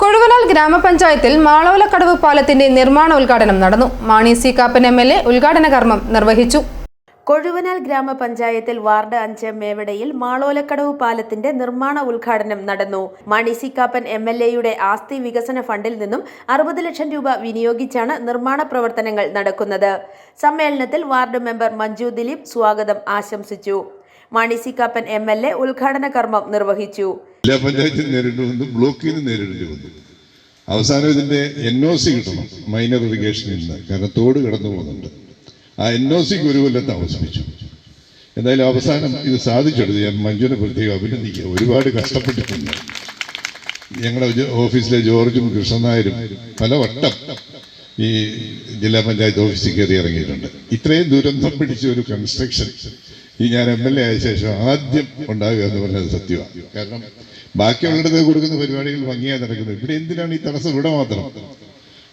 കൊഴുവനാൽ ഗ്രാമപഞ്ചായത്തിൽ മാളവലക്കടവ് പാലത്തിന്റെ നിർമ്മാണ ഉദ്ഘാടനം നടന്നു. Mani C Kappan M L A ഉദ്ഘാടന കർമ്മം നിർവഹിച്ചു. കൊഴുവനാൽ ഗ്രാമപഞ്ചായത്തിൽ വാർഡ് അഞ്ച് മേവടയിൽ മാളോലക്കടവ് പാലത്തിന്റെ നിർമ്മാണ ഉദ്ഘാടനം നടന്നു. Mani C Kappan M L എയുടെ ആസ്തി വികസന ഫണ്ടിൽ നിന്നും അറുപത് ലക്ഷം രൂപ വിനിയോഗിച്ചാണ് നിർമ്മാണ പ്രവർത്തനങ്ങൾ നടക്കുന്നത്. സമ്മേളനത്തിൽ വാർഡ് മെമ്പർ മഞ്ജു ദിലീപ് സ്വാഗതം ആശംസിച്ചു. Mani C Kappan M L A ഉദ്ഘാടന കർമ്മം നിർവഹിച്ചു. ജില്ലാ പഞ്ചായത്തിൽ നേരിടേണ്ടി വന്നു ബ്ലോക്കിൽ നിന്ന് നേരിടേണ്ടി വന്നു. അവസാനം ഇതിന്റെ എൻ ഒ സി കിട്ടണം മൈനർ ഇറിഗേഷനിൽ നിന്ന് കാരണം തോട് കടന്നു പോകുന്നുണ്ട്. ആ എൻ ഒ സിക്ക് ഒരു കൊല്ലം താമസിപ്പിച്ചു എന്തായാലും അവസാനം ഇത് സാധിച്ചെടുത്തു. ഞാൻ മഞ്ജുനെ പ്രത്യേകം അഭിനന്ദിക്കുക. ഒരുപാട് കഷ്ടപ്പെട്ടിട്ടുണ്ട്. ഞങ്ങളുടെ ഓഫീസിലെ ജോർജും കൃഷ്ണനായരും പല വട്ടം ഈ ജില്ലാ പഞ്ചായത്ത് ഓഫീസിൽ കയറി ഇറങ്ങിയിട്ടുണ്ട്. ഇത്രയും ദുരന്തം പിടിച്ച ഒരു കൺസ്ട്രക്ഷൻ ഈ ഞാൻ എം എൽ എ ആയ ശേഷം ആദ്യം ഉണ്ടാകുക എന്ന് പറഞ്ഞത് സത്യമാണ് കാരണം ബാക്കിയുള്ളിടത്ത് കൊടുക്കുന്ന പരിപാടികൾ ഭംഗിയായി നടക്കുന്നത് ഇവിടെ എന്തിനാണ് ഈ തടസ്സം? ഇവിടെ മാത്രം.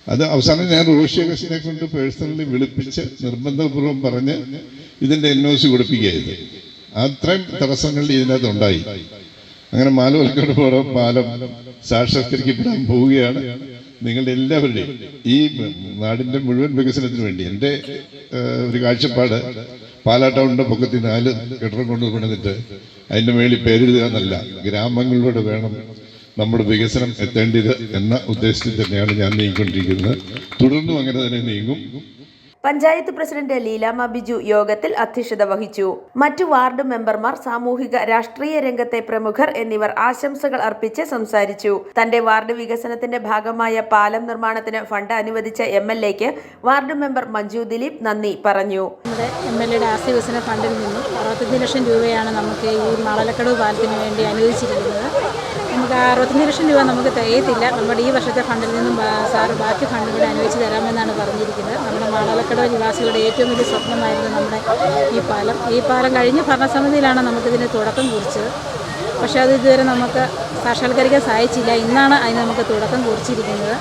അത് അവസാനം ഞാൻ റോഷി അഗസ്റ്റിനെ കൊണ്ട് പേഴ്സണലി വിളിപ്പിച്ച് നിർബന്ധപൂർവം പറഞ്ഞ് ഇതിന്റെ എൻ ഒ സി കൊടുപ്പിക്കുകയായിരുന്നു. അത്രയും തടസ്സങ്ങൾ ഇതിനകത്ത് ഉണ്ടായി. അങ്ങനെ മാലവൽക്കോട് പോലെ പാലം സാക്ഷാത്കരിക്കപ്പെടാൻ പോവുകയാണ് നിങ്ങളുടെ എല്ലാവരുടെയും. ഈ നാടിന്റെ മുഴുവൻ വികസനത്തിന് വേണ്ടി. എന്റെ ഒരു കാഴ്ചപ്പാട് പാലാ ടൗണിന്റെ പൊക്കത്തിൽ നാല് കെട്ടിടം കൊണ്ട് പണിതിട്ട് അതിന്റെ മേളിൽ പേരെഴുതുക എന്നല്ല ഗ്രാമങ്ങളിലൂടെ വേണം നമ്മുടെ വികസനം എത്തേണ്ടത് എന്ന ഉദ്ദേശത്തിൽ തന്നെയാണ് ഞാൻ നീങ്ങിക്കൊണ്ടിരിക്കുന്നത്. തുടർന്നും അങ്ങനെ തന്നെ നീങ്ങും. പഞ്ചായത്ത് പ്രസിഡന്റ് ലീലാമ ബിജു യോഗത്തിൽ അധ്യക്ഷത വഹിച്ചു. മറ്റു വാർഡ് മെമ്പർമാർ സാമൂഹിക രാഷ്ട്രീയ രംഗത്തെ പ്രമുഖർ എന്നിവർ ആശംസകൾ അർപ്പിച്ച് സംസാരിച്ചു. തന്റെ വാർഡ് വികസനത്തിന്റെ ഭാഗമായ പാലം നിർമ്മാണത്തിന് ഫണ്ട് അനുവദിച്ച എം എൽ എക്ക് വാർഡ് മെമ്പർ മഞ്ജു ദിലീപ് നന്ദി പറഞ്ഞു. ഫണ്ടിൽ നിന്നും അറുപത്തഞ്ച് ലക്ഷം രൂപയാണ് നമുക്ക് ഈ മാളലക്കടവ് പാലത്തിന് വേണ്ടി അനുവദിച്ചിരിക്കുന്നത്. നമുക്ക് അറുപത്തഞ്ച് ലക്ഷം രൂപ നമുക്ക് തികയത്തില്ല. നമ്മുടെ ഈ വർഷത്തെ ഫണ്ടിൽ നിന്നും സാറ് ബാക്കി ഫണ്ട് കൂടെ അനുവദിച്ച് തരാമെന്നാണ് പറഞ്ഞിരിക്കുന്നത്. നമ്മുടെ മാളലക്കടവ് നിവാസികളുടെ ഏറ്റവും വലിയ സ്വപ്നമായിരുന്നു നമ്മുടെ ഈ പാലം. ഈ പാലം കഴിഞ്ഞ ഭരണസമിതിയിലാണ് നമുക്കിതിന് തുടക്കം കുറിച്ചത്. പക്ഷേ അത് ഇതുവരെ നമുക്ക് സാക്ഷാത്കരിക്കാൻ സഹായിച്ചില്ല ഇന്നാണ് അതിന് നമുക്ക് തുടക്കം കുറിച്ചിരിക്കുന്നത്.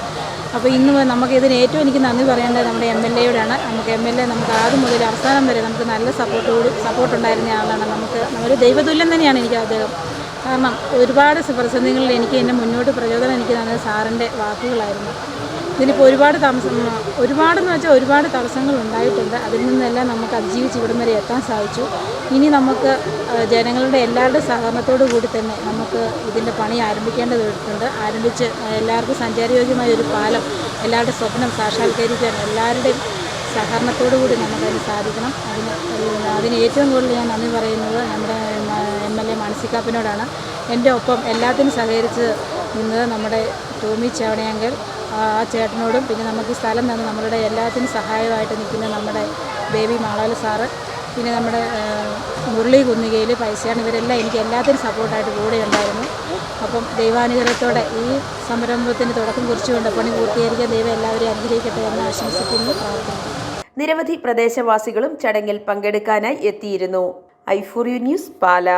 അപ്പോൾ ഇന്ന് നമുക്ക് ഇതിന് ഏറ്റവും എനിക്ക് നന്ദി പറയേണ്ടത് നമ്മുടെ എം എൽ എയോടാണ്. നമുക്ക് എം എൽ എ നമുക്ക് ആദ്യം മുതൽ അവസാനം വരെ നമുക്ക് നല്ല സപ്പോർട്ടോട് സപ്പോർട്ട് ഉണ്ടായിരുന്ന ആളാണ്. നമുക്ക് ഒരു ദൈവതുല്യം തന്നെയാണ് എനിക്ക് അദ്ദേഹം. കാരണം ഒരുപാട് പ്രതിസന്ധികളിൽ എനിക്ക് എന്നെ മുന്നോട്ട് പ്രചോദനം എനിക്ക് തന്നത് സാറിന്റെ വാക്കുകളായിരുന്നു. ഇതിനിപ്പോൾ ഒരുപാട് താമസം ഒരുപാടെന്ന് വെച്ചാൽ ഒരുപാട് തടസ്സങ്ങൾ ഉണ്ടായിട്ടുണ്ട്. അതിൽ നിന്നെല്ലാം നമുക്ക് അതിജീവിച്ച് ഇവിടം വരെ എത്താൻ സാധിച്ചു. ഇനി നമുക്ക് ജനങ്ങളുടെ എല്ലാവരുടെ സഹകരണത്തോടു കൂടി തന്നെ നമുക്ക് ഇതിന്റെ പണി ആരംഭിക്കേണ്ടതുണ്ട് ആരംഭിച്ച് എല്ലാവർക്കും സഞ്ചാരയോഗ്യമായ ഒരു പാലം എല്ലാവരുടെ സ്വപ്നം സാക്ഷാത്കരിക്കാൻ എല്ലാവരുടെയും സഹകരണത്തോടു കൂടി നമുക്കതിന് സാധിക്കണം. അതിന് അതിന് ഏറ്റവും കൂടുതൽ ഞാൻ നന്ദി പറയുന്നത് നമ്മുടെ എം എൽ എ മാനസികാപ്പനോടാണ് എന്റെ ഒപ്പം എല്ലാത്തിനും സഹകരിച്ച് നിന്നത് നമ്മുടെ ടോമി ചവണയങ്കൽ ആ ചേട്ടനോടും പിന്നെ നമുക്ക് സ്ഥലം തന്ന് നമ്മളുടെ എല്ലാത്തിനും സഹായമായിട്ട് നിൽക്കുന്ന നമ്മുടെ ബേബി മാളാല സാറ് പിന്നെ നമ്മുടെ മുരളി കുന്നികയിൽ പൈസയാണ്. ഇവരെല്ലാം എനിക്ക് എല്ലാത്തിനും സപ്പോർട്ടായിട്ട് കൂടെ ഉണ്ടായിരുന്നു. അപ്പം ദൈവാനുഗ്രഹത്തോടെ ഈ സംരംഭത്തിന് തുടക്കം കുറിച്ചുകൊണ്ട് പണി പൂർത്തീകരിക്കാൻ ദൈവം എല്ലാവരെയും അനുഗ്രഹിക്കട്ടെ എന്ന് ആശംസിക്കുന്നു നിരവധി പ്രദേശവാസികളും ചടങ്ങിൽ പങ്കെടുക്കാനായി എത്തിയിരുന്നു. I for U news Pala.